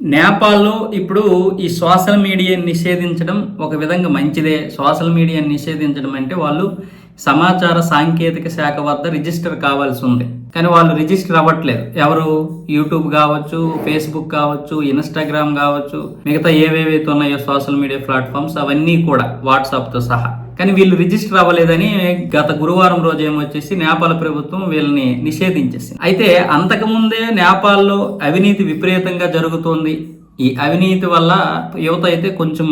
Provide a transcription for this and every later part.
నేపాల్లో ఇప్పుడు ఈ సోషల్ మీడియా నిషేధించడం ఒక విధంగా మంచిదే. సోషల్ మీడియా నిషేధించడం అంటే వాళ్ళు సమాచార సాంకేతిక శాఖ వద్ద రిజిస్టర్ కావాల్సి ఉంది. కానీ వాళ్ళు రిజిస్టర్ అవ్వట్లేదు. ఎవరు? యూట్యూబ్ కావచ్చు ఫేస్బుక్ కావచ్చు ఇన్స్టాగ్రామ్ కావచ్చు మిగతా ఏవేవైతే ఉన్నాయో సోషల్ మీడియా ప్లాట్ఫామ్స్ అవన్నీ కూడా వాట్సాప్తో సహా. కానీ వీళ్ళు రిజిస్టర్ అవ్వలేదని గత గురువారం రోజు ఏమొచ్చేసి నేపాల్ ప్రభుత్వం వీళ్ళని నిషేధించేసింది. అయితే అంతకుముందే నేపాల్లో అవినీతి విపరీతంగా జరుగుతోంది. ఈ అవినీతి వల్ల యువత అయితే కొంచెం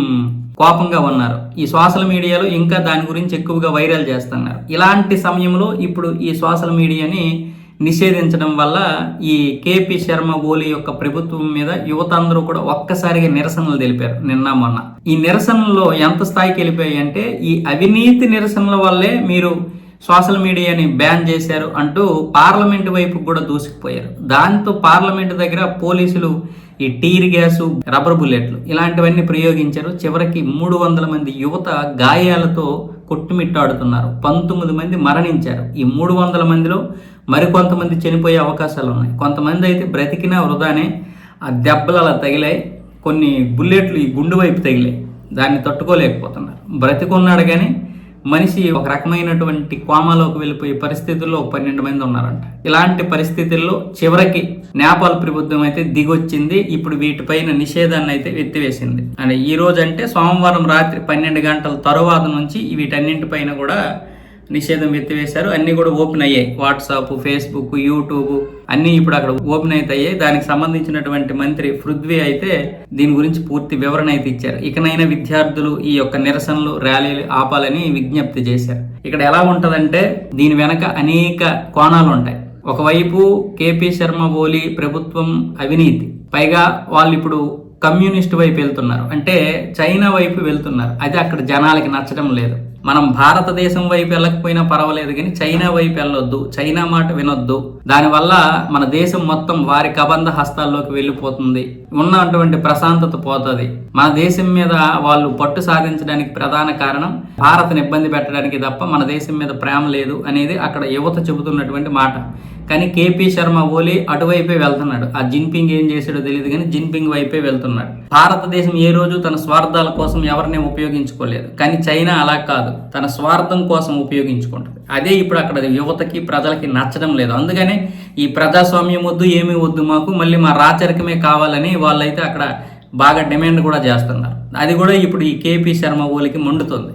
కోపంగా ఉన్నారు. ఈ సోషల్ మీడియాలో ఇంకా దాని గురించి ఎక్కువగా వైరల్ చేస్తున్నారు. ఇలాంటి సమయంలో ఇప్పుడు ఈ సోషల్ మీడియాని నిషేధించడం వల్ల ఈ కేపీ శర్మ ఓలీ యొక్క ప్రభుత్వం మీద యువత అందరూ కూడా ఒక్కసారిగా నిరసనలు తెలిపారు నిన్న మొన్న. ఈ నిరసనలో ఎంత స్థాయికి వెళ్ళిపోయాయి అంటే ఈ అవినీతి నిరసనల వల్లే మీరు సోషల్ మీడియాని బ్యాన్ చేశారు అంటూ పార్లమెంట్ వైపు కూడా దూసుకుపోయారు. దాంతో పార్లమెంట్ దగ్గర పోలీసులు ఈ టీర్ గ్యాసు రబ్బర్ బుల్లెట్లు ఇలాంటివన్నీ ప్రయోగించారు. చివరికి మూడు వందల మంది యువత గాయాలతో కొట్టుమిట్టాడుతున్నారు. పంతొమ్మిది మంది మరణించారు. ఈ మూడు వందల మందిలో మరికొంతమంది చనిపోయే అవకాశాలు ఉన్నాయి. కొంతమంది అయితే బ్రతికినా వృధానే ఆ దెబ్బలు అలా తగిలాయి కొన్ని బుల్లెట్లు ఈ గుండు వైపు తగిలాయి. దాన్ని తట్టుకోలేకపోతున్నారు. బ్రతికున్నాడు కానీ మనిషి ఒక రకమైనటువంటి కోమాలోకి వెళ్ళిపోయే పరిస్థితుల్లో ఒక పన్నెండు మంది ఉన్నారంట. ఇలాంటి పరిస్థితుల్లో చివరికి నేపాల్ ప్రభుత్వం అయితే దిగొచ్చింది. ఇప్పుడు వీటిపైన నిషేధాన్ని అయితే ఎత్తివేసింది. అండ్ ఈ రోజు అంటే సోమవారం రాత్రి పన్నెండు గంటల తరువాత నుంచి వీటన్నింటిపైన కూడా నిషేధం ఎత్తివేశారు. అన్నీ కూడా ఓపెన్ అయ్యాయి. వాట్సాప్ ఫేస్బుక్ యూట్యూబ్ అన్నీ ఇప్పుడు అక్కడ ఓపెన్ అయితే అయ్యాయి దానికి సంబంధించినటువంటి మంత్రి పృథ్వీ అయితే దీని గురించి పూర్తి వివరణ అయితే ఇచ్చారు. ఇకనైనా విద్యార్థులు ఈ యొక్క నిరసనలు ర్యాలీలు ఆపాలని విజ్ఞప్తి చేశారు. ఇక్కడ ఎలా ఉంటుందంటే దీని వెనక అనేక కోణాలు ఉంటాయి. ఒకవైపు కేపీ శర్మ ఓలి ప్రభుత్వం అవినీతి. పైగా వాళ్ళు ఇప్పుడు కమ్యూనిస్ట్ వైపు వెళ్తున్నారు. అంటే చైనా వైపు వెళ్తున్నారు. అది అక్కడ జనాలకి నచ్చడం లేదు. మనం భారతదేశం వైపు వెళ్ళకపోయినా పర్వాలేదు కానీ చైనా వైపు వెళ్ళొద్దు చైనా మాట వినొద్దు. దానివల్ల మన దేశం మొత్తం వారి కబంధ హస్తాల్లోకి వెళ్ళిపోతుంది. ఉన్నటువంటి ప్రశాంతత పోతుంది. మన దేశం మీద వాళ్ళు పట్టు సాధించడానికి ప్రధాన కారణం భారత్ని ఇబ్బంది పెట్టడానికి తప్ప మన దేశం మీద ప్రేమ లేదు అనేది అక్కడ యువత చెబుతున్నటువంటి మాట. కానీ కేపీ శర్మ ఓలీ అటువైపే వెళ్తున్నాడు. ఆ జిన్పింగ్ ఏం చేశాడో తెలియదు కానీ జిన్పింగ్ వైపే వెళ్తున్నాడు. భారతదేశం ఏ రోజు తన స్వార్థాల కోసం ఎవరిని ఉపయోగించుకోలేదు. కానీ చైనా అలా కాదు. తన స్వార్థం కోసం ఉపయోగించుకుంటుంది. అదే ఇప్పుడు అక్కడ యువతకి ప్రజలకి నచ్చడం లేదు. అందుకనే ఈ ప్రజాస్వామ్యం వద్దు ఏమీ వద్దు మాకు మళ్ళీ మా రాచరికమే కావాలని వాళ్ళైతే అక్కడ బాగా డిమాండ్ కూడా చేస్తున్నారు. అది కూడా ఇప్పుడు ఈ కేపీ శర్మ ఓలికి మండుతుంది.